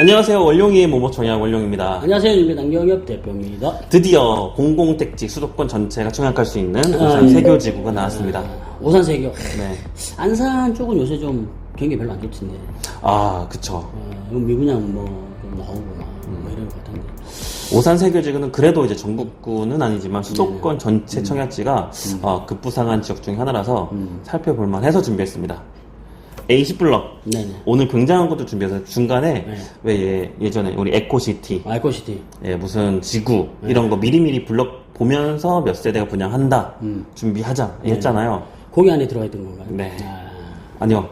안녕하세요. 원룡이의 모모 청약 원룡입니다. 안녕하세요. 유미당경협 대표입니다. 드디어 공공택지 수도권 전체가 청약할 수 있는 오산 아, 예. 세교지구가 나왔습니다. 오산 세교. 네. 안산 쪽은 요새 좀 경기 별로 안 좋던데. 아, 그쵸. 어, 이거 미분양 뭐좀 나오거나 뭐 이런 것 같은데. 오산 세교지구는 그래도 이제 전국구는 아니지만 수도권 전체 청약지가 어, 급부상한 지역 중에 하나라서 살펴볼 만 해서 준비했습니다. A10블럭. 네네. 오늘 굉장한 것도 준비해서 중간에 네. 왜 예, 예전에 우리 에코시티 아이코시티. 예, 무슨 지구 이런 거 미리미리 블럭 보면서 몇 세대가 분양한다 준비하자 했잖아요. 거기 안에 들어가 있던 건가요? 네. 아, 아니요.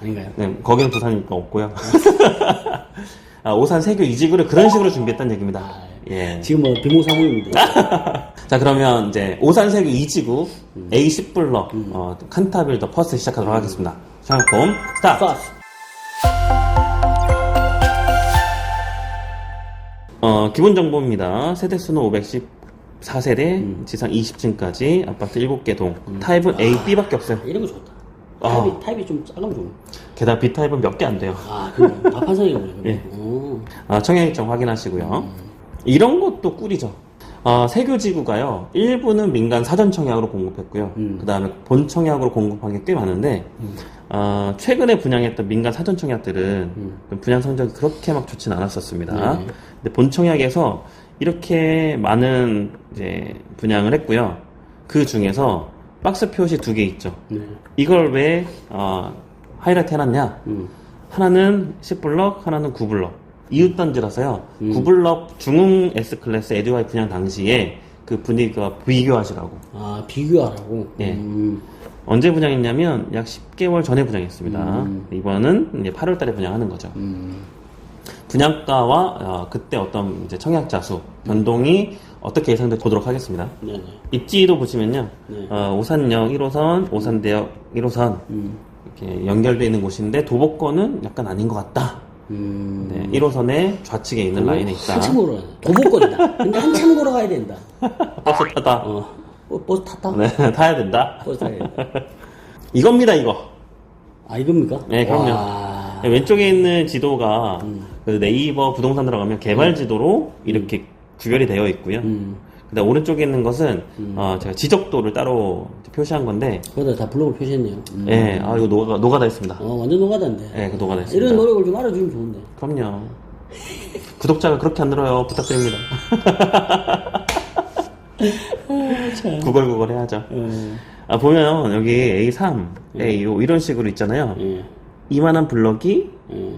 아닌가요? 네, 거기는 부산이니까 없고요. 아, 오산 세교 이지구를 그런 식으로 준비했다는 얘기입니다. 예. 지금 뭐 비몽사몽입니다. 자 그러면 이제 오산 세교 이지구 A10 블럭 어, 칸타빌더 퍼스트 시작하도록 하겠습니다. 샤컴 스타트. 어, 기본 정보입니다. 세대 수는 514세대, 지상 20층까지 아파트 7개 동. 타입은 A, B밖에 없어요. 이런 거 좋다. 아. 타입이, 타입이 좀 작으면 좋네. 게다가 B 타입은 몇 개 안 돼요. 아, 그래. 다판성이구나. 예. 오. 아, 청약 일정 확인하시고요. 이런 것도 꿀이죠. 어, 세교지구가요. 일부는 민간 사전 청약으로 공급했고요. 그 다음에 본 청약으로 공급한 게 꽤 많은데, 어, 최근에 분양했던 민간 사전 청약들은 분양 성적이 그렇게 막 좋진 않았었습니다. 네. 근데 본 청약에서 이렇게 많은 이제 분양을 했고요. 그 중에서 박스 표시 두 개 있죠. 네. 이걸 왜 어, 하이라이트 해놨냐? 음. 하나는 10블럭, 하나는 9블럭. 이웃단지라서요. 9블럭 중흥 S클래스 에듀와이 분양 당시에 그 분위기가 비교하시라고. 아, 비교하라고? 예. 음. 언제 분양했냐면 약 10개월 전에 분양했습니다. 이번은 이제 8월 달에 분양하는 거죠. 음. 분양가와 어, 그때 어떤 이제 청약자 수, 변동이 어떻게 예상돼 보도록 하겠습니다. 네네. 입지도 보시면요. 네. 어, 오산역 1호선, 오산대역 1호선 음. 이렇게 연결되어 있는 곳인데 도보권은 약간 아닌 것 같다. 음. 네, 1호선의 좌측에 있는 라인에 있다. 한참 걸어가. 도보거리다. 근데 한참 걸어가야 된다. 버스 타다. 어. 어, 버스 탔다? 네, 타야 된다. 버스 타야 된다. 이겁니다, 이거. 아, 이겁니까? 네, 그럼요. 와. 네, 왼쪽에 있는 지도가 음. 그 네이버 부동산 들어가면 개발 지도로 이렇게 구별이 되어 있고요. 음. 그다음 오른쪽에 있는 것은 어, 제가 지적도를 따로 표시한 건데, 거기다 다 블록을 표시했네요. 음. 예, 아 이거 노가 노가다 있습니다. 어, 완전 노가다인데. 예, 그 노가다 있습니다. 이런 노력을 좀 알아주면 좋은데. 그럼요. 구독자가 그렇게 안 늘어요. 부탁드립니다. 구걸구걸 해야죠. 어. 아, 보면 여기 A3, A5 이런 식으로 있잖아요. 예. 이만한 블럭이 예.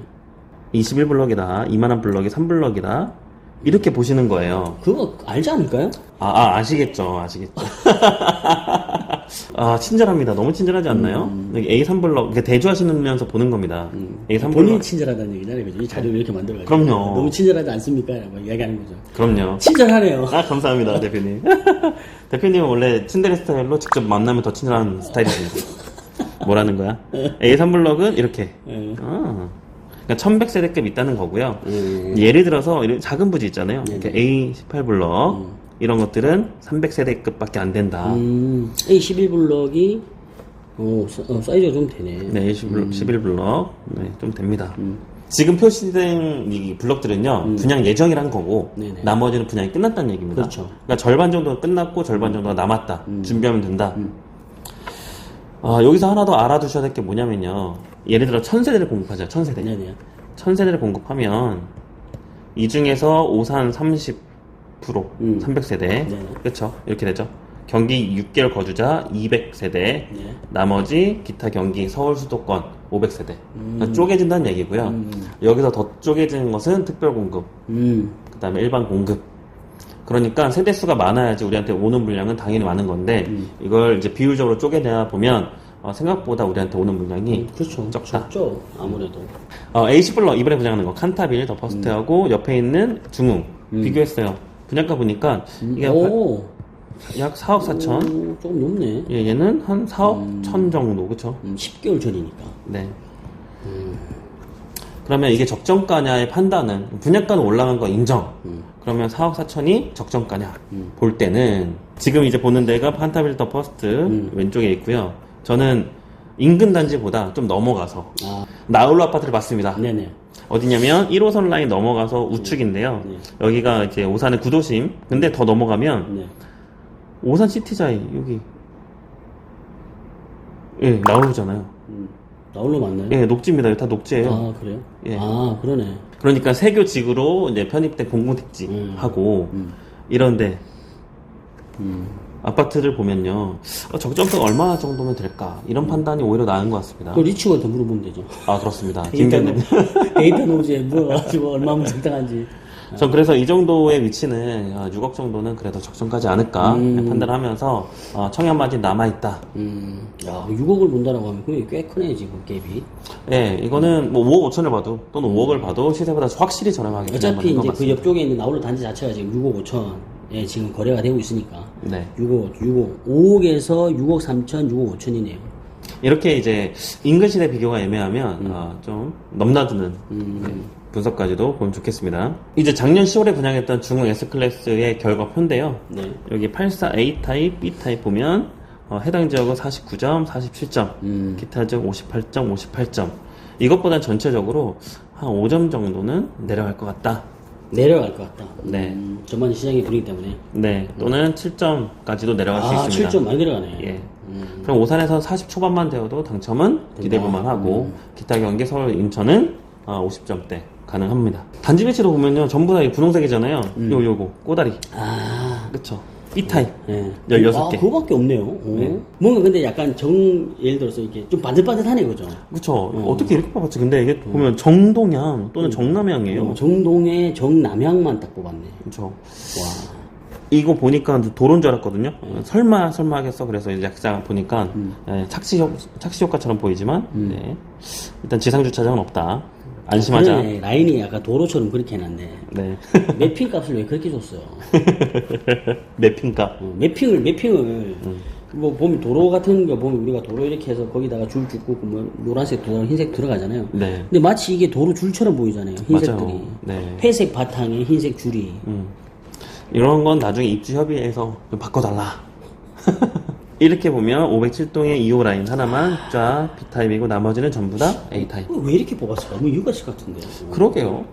21블럭이다. 이만한 블럭이 3블럭이다. 이렇게 보시는 거예요. 그거 알지 않을까요? 아, 아, 아시겠죠. 아시겠죠. 아, 친절합니다. 너무 친절하지 않나요? 여기 A3 블럭, 이렇게 대조하시면서 보는 겁니다. A3블럭. 본인이 친절하다는 얘기잖아요. 그죠? 이 자료를 이렇게 만들어가지고. 그럼요. 너무 친절하지 않습니까? 라고 이야기하는 거죠. 그럼요. 친절하네요. 아, 감사합니다, 대표님. 대표님은 원래 친데레 스타일로 직접 만나면 더 친절한 스타일이십니다. 뭐라는 거야? A3 블럭은 이렇게. 예. 아, 그러니까 1100세대급 있다는 거고요. 음. 예를 들어서 이런 작은 부지 있잖아요. 이렇게 A18 블럭 이런 것들은 300세대급밖에 안 된다. 음, A11 블럭이, 어, 사- 어, 사이즈가 좀 되네. 네, 11블럭, 11블럭. 네, 좀 됩니다. 지금 표시된 이 블럭들은요, 분양 예정이란 거고, 네네. 나머지는 분양이 끝났다는 얘기입니다. 그렇죠. 그러니까 절반 정도 끝났고, 절반 정도가 남았다. 준비하면 된다. 아, 여기서 하나 더 알아두셔야 될 게 뭐냐면요. 예를 들어, 천세대를 공급하자, 천세대. 네네. 천세대를 공급하면, 이 중에서 오산 30%, 음. 300세대. 네네. 그렇죠. 이렇게 되죠. 경기 6개월 거주자 200세대, 네. 나머지 기타 경기 서울 수도권 500세대. 음. 그러니까 쪼개진다는 얘기고요. 여기서 더 쪼개진 것은 특별 공급, 음, 그 다음에 일반 공급. 그러니까 세대 수가 많아야지 우리한테 오는 물량은 당연히 많은 건데 음. 이걸 이제 비율적으로 쪼개내야 보면 어, 생각보다 우리한테 오는 물량이 그렇죠. 적다. 적죠. 아무래도. 어, H 블럭 이번에 분양하는 거 칸타빌 더 퍼스트하고 옆에 있는 중흥 비교했어요. 분양가 보니까 이게 오, 약 4억 4천. 오, 조금 높네. 예, 얘는 한 4억 천 정도, 그쵸? 음, 10개월 전이니까. 네. 그러면 이게 적정가냐의 판단은 분양가는 올라간 거 인정. 그러면 4억 4천이 적정가냐 볼 때는 지금 이제 보는 데가 판타빌 더 퍼스트 왼쪽에 있고요. 저는 인근 단지보다 좀 넘어가서 아, 나홀로 아파트를 봤습니다. 네네. 어디냐면 1호선 라인 넘어가서 우측인데요. 네. 여기가 이제 오산의 구도심. 근데 더 넘어가면 네. 오산 시티자이 여기 예 나오잖아요. 음, 나홀로 맞나요? 예 녹지입니다. 여기 다 녹지예요. 아 그래요? 예. 아 그러네. 그러니까 세교직으로 이제 편입된 공공택지 음. 하고 음. 이런데 음. 아파트를 보면요 어, 적정가가 얼마 정도면 될까 이런 판단이 오히려 나은 것 같습니다. 그 리치한테 물어보면 되죠. 아 그렇습니다. 김경님. 데이터 노지에 물어가지고 얼마면 적당한지. 전 그래서 이 정도의 위치는 아, 6억 정도는 그래도 적정가지 않을까 음. 판단하면서 어, 청약 마진 남아 있다. 음, 야, 6억을 본다라고 하면 그게 꽤 크네, 지금 갭이. 예, 이거는 뭐 5억 5천을 봐도 또는 5억을 봐도 시세보다 확실히 저렴하게 어차피 이제 그. 옆쪽에 있는 나홀로 단지 자체가 지금 6억 5천 에 지금 거래가 되고 있으니까. 네. 6억, 6억, 5억에서 6억 3천, 6억 5천이네요. 이렇게 이제 인근 시대 비교가 애매하면 음. 어, 좀 넘나드는 네, 분석까지도 보면 좋겠습니다. 이제 작년 10월에 분양했던 중흥 S클래스의 결과표인데요. 네. 여기 84A 타입, B 타입 보면 어, 해당 지역은 49점, 47점, 음. 기타 지역 58점, 58점. 이것보다 전체적으로 한 5점 정도는 내려갈 것 같다. 내려갈 것 같다. 네. 음, 전반 시장의 분위기 때문에. 네, 또는 7점까지도 내려갈 수 아, 있습니다. 7점 많이 내려가네. 예. 음. 그럼 오산에서 40 초반만 되어도 당첨은 기대볼만 하고 기타 경기 서울 인천은 어, 50점대 가능합니다. 단지 배치도 보면요 전부 다 이 분홍색이잖아요. 요 요거 꼬다리 아, 그쵸? B 타입 예. 16개. 아, 그거밖에 없네요. 오. 네. 뭔가 근데 약간 정, 예를 들어서 이렇게 좀 반듯반듯하네, 그죠? 그쵸? 어떻게 이렇게 뽑았지? 근데 이게 보면 정동향 또는 정남향이에요. 어, 정동의 정남향만 딱 뽑았네. 그쵸? 와. 이거 보니까 도로인 줄 알았거든요. 설마 설마 하겠어. 그래서 이제 약자 보니까 예, 착시 효, 착시 효과처럼 보이지만 네. 일단 지상 주차장은 없다. 안심하자. 그러네. 라인이 약간 도로처럼 그렇게 해놨네. 네. 매핑 값을 왜 그렇게 줬어요? 매핑값. 어, 매핑을, 매핑을, 음. 뭐, 보면 도로 같은 거 보면 우리가 도로 이렇게 해서 거기다가 줄 줍고, 뭐, 노란색 들어가고 흰색 들어가잖아요. 네. 근데 마치 이게 도로 줄처럼 보이잖아요. 흰색들이. 맞아요. 네. 회색 바탕에 흰색 줄이. 음. 이런 건 나중에 입주 협의해서 좀 바꿔달라. 이렇게 보면 507동의 2호 라인 하나만 쫙 B타입이고 나머지는 전부 다 A타입. 어, 왜 이렇게 뽑았어요? 너무 이유가 있을 것 같은데. 그러게요.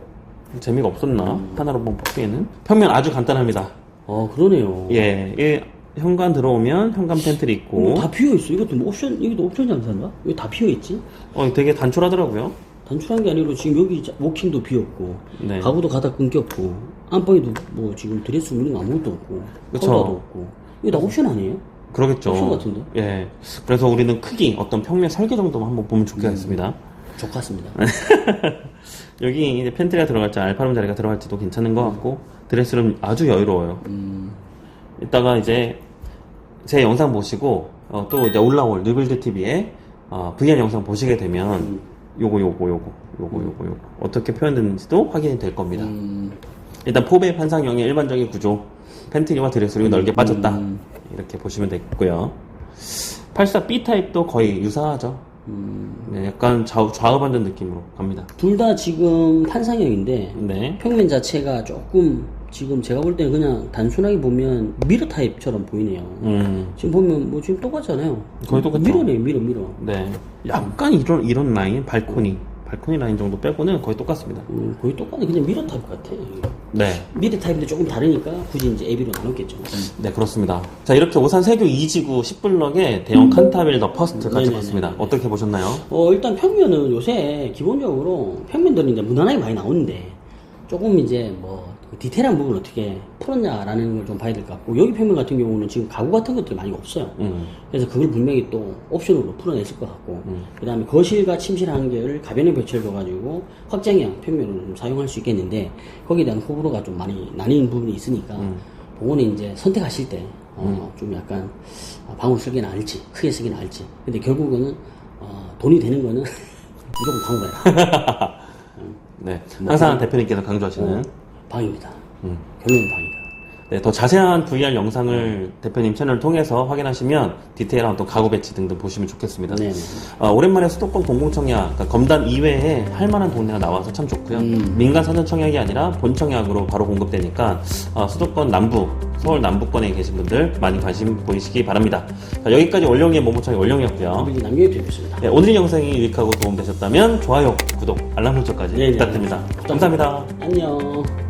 재미가 없었나? 하나로 뭐 뽑기에는. 평면 아주 간단합니다. 어, 그러네요. 예, 이 현관 들어오면 현관 팬트리 있고, 어, 다 비어있어. 이것도 뭐 옵션, 이것도 옵션 장사인가? 왜 다 비어있지? 어, 되게 단촐하더라고요. 단순한 게 아니라 지금 여기 자- 워킹도 비었고 네. 가구도 가다 끊겼고 안방에도 뭐 지금 드레스룸 이런 거 아무것도 없고 그쵸. 컵라도 없고 이거 다 옵션 아니에요? 그러겠죠. 옵션 같은데? 예. 그래서 우리는 크기, 어떤 평면 설계 정도만 한번 보면 좋겠습니다. 좋겠습니다 여기 이제 팬트리가 들어갈지 알파룸 자리가 들어갈지도 괜찮은 것 같고 드레스룸 아주 여유로워요. 음, 이따가 이제 제 영상 보시고 어, 또 이제 올라올 리빌드 TV에 어, VR 영상 보시게 되면 요거 요거 요거 요거 요거 요거 어떻게 표현되는지도 확인이 될 겁니다. 음, 일단 포베 판상형의 일반적인 구조 팬트리와 드레스룸이 넓게 빠졌다 이렇게 보시면 되겠고요. 84B 타입도 거의 유사하죠. 음. 네, 약간 좌우, 좌우 반전 느낌으로 갑니다. 둘 다 지금 판상형인데 네. 평면 자체가 조금 지금 제가 볼 때는 그냥 단순하게 보면 미러 타입처럼 보이네요 음, 지금 보면 뭐 지금 똑같잖아요 거의 똑같죠. 미러네요 미러 미러 네. 약간 이런, 이런 라인, 발코니, 발코니 라인 정도 빼고는 거의 똑같습니다. 음, 거의 똑같네 그냥 미러 타입 같아 네. 미러 타입인데 조금 다르니까 굳이 이제 AB로 나눴겠죠 네, 그렇습니다. 자, 이렇게 오산 세교 2지구 10블럭에 대형 칸타빌더 퍼스트 같이 네네네. 봤습니다. 어떻게 보셨나요? 어, 일단 평면은 요새 기본적으로 평면들이 이제 무난하게 많이 나오는데 조금 이제 뭐그 디테일한 부분 어떻게 풀었냐라는 걸 좀 봐야 될 것 같고 여기 평면 같은 경우는 지금 가구 같은 것들이 많이 없어요. 음, 그래서 그걸 분명히 또 옵션으로 풀어냈을 것 같고 그 다음에 거실과 침실 한 개를 가변에 배치해줘가지고 확장형 평면을 좀 사용할 수 있겠는데 거기에 대한 호불호가 좀 많이 나뉘는 부분이 있으니까 그거는 이제 선택하실 때 어, 좀 약간 아, 방울 쓰기나 알지 크게 쓰기나 알지. 근데 결국은 어, 돈이 되는 거는 무조건 방울이야. 네. 항상 대표님께서 강조하시는 방입니다 음. 결론은 방이다 네, 더 자세한 VR 영상을 대표님 채널을 통해서 확인하시면 디테일한 또 가구 배치 등등 보시면 좋겠습니다. 네네. 어, 오랜만에 수도권 공공청약, 그러니까 검단 이외에 할 만한 동네가 나와서 참 좋고요. 민간 사전 청약이 아니라 본 청약으로 바로 공급되니까 어, 수도권 남부, 서울 남부권에 계신 분들 많이 관심 보이시기 바랍니다. 자, 여기까지 원령의 모모청의 원령이었고요. 네, 오늘 영상이 유익하고 도움되셨다면 좋아요, 구독, 알람 설정까지 네네. 부탁드립니다. 감사합니다. 안녕.